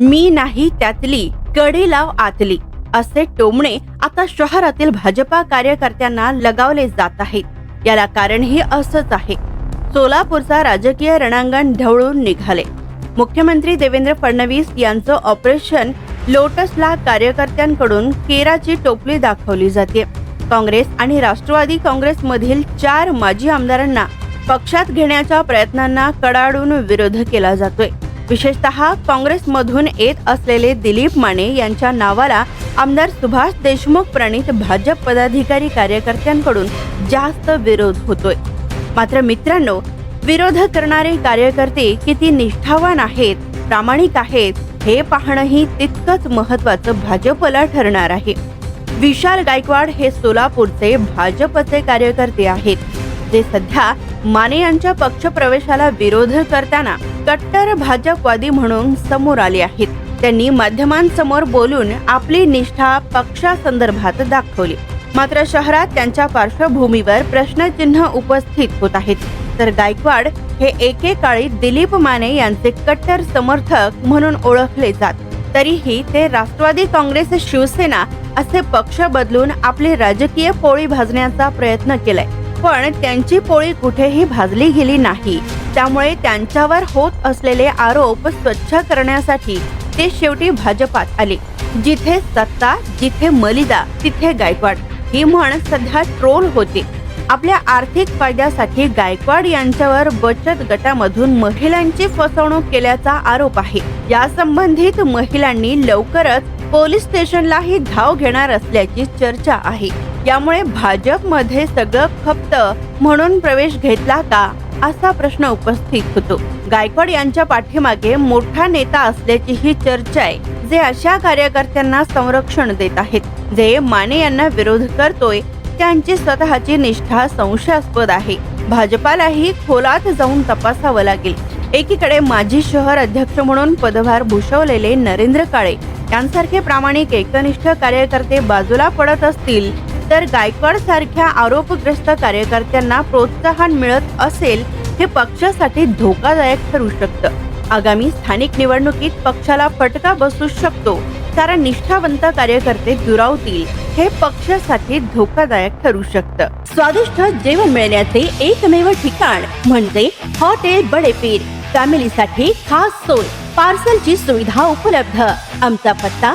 मी नाही त्यातली कडी लाव आतली असे टोमणे आता शहरातील भाजपा कार्यकर्त्यांना लगावले जात आहेत. याला कारणही असंच आहे. सोलापूरचा राजकीय रणांगण ढवळून निघाले. मुख्यमंत्री देवेंद्र फडणवीस यांचं ऑपरेशन लोटसला कार्यकर्त्यांकडून केराची टोपली दाखवली जाते. काँग्रेस आणि राष्ट्रवादी काँग्रेसमधील चार माजी आमदारांना पक्षात घेण्याच्या प्रयत्नांना कडाडून विरोध केला जातोय. विशेषतः काँग्रेसमधून येत असलेले दिलीप माने यांच्या नावाला आमदार सुभाष देशमुख प्रणित भाजप पदाधिकारी कार्यकर्त्यांकडून जास्त विरोध होतोय. मात्र मित्रांनो विरोध करणारे कार्यकर्ते किती निष्ठावान आहेत प्रामाणिक आहेत हे पाहणंही तितकंच महत्वाचं भाजपला ठरणार आहे. विशाल गायकवाड हे सोलापूरचे भाजपचे कार्यकर्ते आहेत. जे सध्या माने यांच्या पक्षप्रवेशाला विरोध करताना कट्टर भाजपवादी म्हणून समोर आले आहेत. त्यांनी माध्यमांसमोर बोलून आपली निष्ठा पक्षासंदर्भात दाखवली. मात्र शहरात त्यांच्या पार्श्वभूमीवर प्रश्नचिन्ह उपस्थित होत आहेत. तर गायकवाड हे एकेकाळी दिलीप माने यांचे कट्टर समर्थक म्हणून ओळखले जात. तरीही ते राष्ट्रवादी काँग्रेस शिवसेना असे पक्ष बदलून आपली राजकीय पोळी भाजण्याचा प्रयत्न केलाय. पण त्यांची पोळी कुठेही भाजली गेली नाही. त्यामुळे त्यांच्यावर होत असलेले आरोप स्वच्छ करण्यासाठी ते शेवटी भाजपात आले. जिथे सत्ता जिथे मलिदा तिथे गायकवाड. ही म्हण सध्या ट्रोल होते. आपल्या आर्थिक फायद्यासाठी गायकवाड यांच्यावर बचत गटामधून महिलांची फसवणूक केल्याचा आरोप आहे. या संबंधित महिलांनी लवकरच पोलीस स्टेशनलाही धाव घेणार असल्याची चर्चा आहे. यामुळे भाजपमध्ये सगळं खपत म्हणून प्रवेश घेतला का असा प्रश्न उपस्थित होतो. गायकवाड यांच्या पाठीमागे मोठा नेता असल्याची ही चर्चा आहे जे अशा कार्यकर्त्यांना संरक्षण देत आहेत. जे माने यांना विरोध करतोय त्यांची स्वतःची निष्ठा संशयास्पद आहे. भाजपालाही खोलात जाऊन तपासावं लागेल. एकीकडे माजी शहर अध्यक्ष म्हणून पदभार भूषवलेले नरेंद्र काळे यांसारखे प्रामाणिक एकनिष्ठ कार्यकर्ते बाजूला पडत असतील तर गायकवाड सारख्या आरोपग्रस्त कार्यकर्त्यांना प्रोत्साहन मिळत असेल हे पक्षासाठी धोकादायक ठरू शकतं. आगामी स्थानिक निवडणुकीत पक्षाला फटका बसू शकतो कारण निष्ठावंत कार्यकर्ते दुरावतील हे पक्षासाठी धोकादायक ठरू शकतं. स्वादिष्ट जेवण मिळण्याचे एकमेव ठिकाण म्हणजे हॉटेल बडेपीर. फॅमिलीसाठी खास सोय पार्सलची सुविधा उपलब्ध. आमचा पत्ता